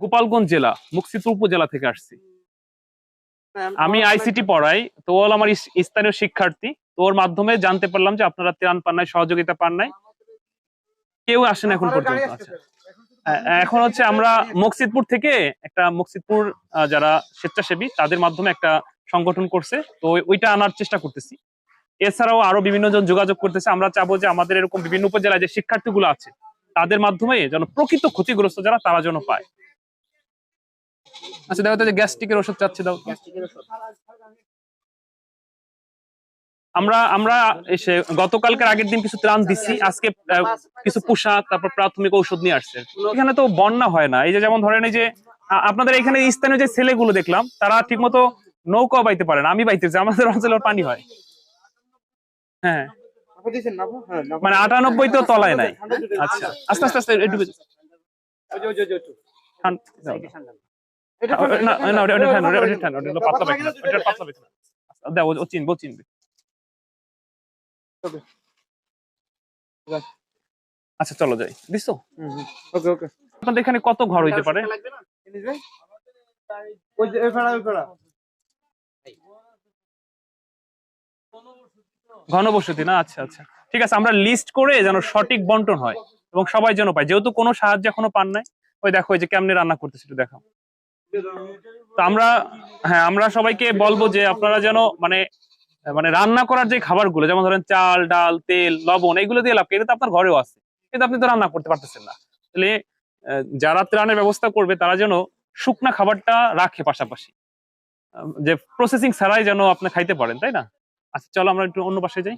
গোপালগঞ্জ জেলা মুকসিদপুর উপজেলা থেকে আসছি। আমি আইসিটি পড়াই তো ওর আমার স্থানীয় শিক্ষার্থী। তো ওর মাধ্যমে জানতে পারলাম যে আপনারা ত্রাণ পান নাই সহযোগিতা পান নাই। কেউ আসেন এখন পর্যন্ত আচ্ছা। এখন হচ্ছে আমরা মকসিদপুর থেকে একটা মকসিদপুর আহ, যারা স্বেচ্ছাসেবী তাদের মাধ্যমে একটা সংগঠন করছে। তো ওইটা আনার চেষ্টা করতেছি। এছাড়াও আরও বিভিন্ন জন যোগাযোগ করতেছে। আমরা চাবো যে আমাদের এরকম বিভিন্ন উপজেলায় যে শিক্ষার্থীগুলো আছে তাদের মাধ্যমে যেন প্রকৃত ক্ষতিগ্রস্ত যারা তারা যেন পায়। আচ্ছা দেখো তো যে গ্যাস্ট্রিকের ওষুধ চাচ্ছি দাও। আমরা আমরা এসে গতকালকের আগের দিন কিছু ত্রাণ দিচ্ছি আজকে কিছু পোশাক তারপর প্রাথমিক ঔষধ নিয়ে আসছে। এখানে তো বন্যা হয় না এই যে যেমন ধরেন এই যে আপনাদের এখানে স্থানীয় যে ছেলেগুলো দেখলাম তারা ঠিকমতো নৌকা বাইতে পারে না আমি বাইতেছি আমাদের অঞ্চলে পানি হয়। হ্যাঁ। মানে আটানব্বই তো তলায় নাই। আচ্ছা। আস্তে আস্তে আস্তে একটু না ওটা ওটা ওটা পাতলা ওটা পাতলা। আচ্ছা, দাও ও- ও চিনবে ও চিনবে আচ্ছা চলো যাই। দিছো? ওকে ওকে। আপনাদের এখানে কত ঘর হইতে পারে? ওই যে ঘনবসতি না? আচ্ছা আচ্ছা। ঠিক আছে আমরা লিস্ট করে যেন সঠিক বন্টন হয় এবং সবাই যেন পায়। যেহেতু কোনো সাহায্য এখনও পান নাই ওই দেখো ওই যে কেমনে রান্না করতেছে একটু দেখো তো আমরা হ্যাঁ আমরা সবাইকে বলব যে আপনারা যেন মানে মানে রান্না করার যে খাবারগুলো, যেমন ধরেন চাল, ডাল, তেল, লবণ, এগুলো দিয়ে লাভ? এটা তো আপনার ঘরেও আছে। কিন্তু আপনি তো রান্না করতে পারতেছেন না। তাহলে যারা ত্রাণের ব্যবস্থা করবে, তারা যেন শুকনা খাবারটা রাখে পাশাপাশি। যে প্রসেসিং ছাড়াই যেন আপনি খাইতে পারেন, তাই না? আচ্ছা চলো আমরা একটু অন্য পাশে যাই।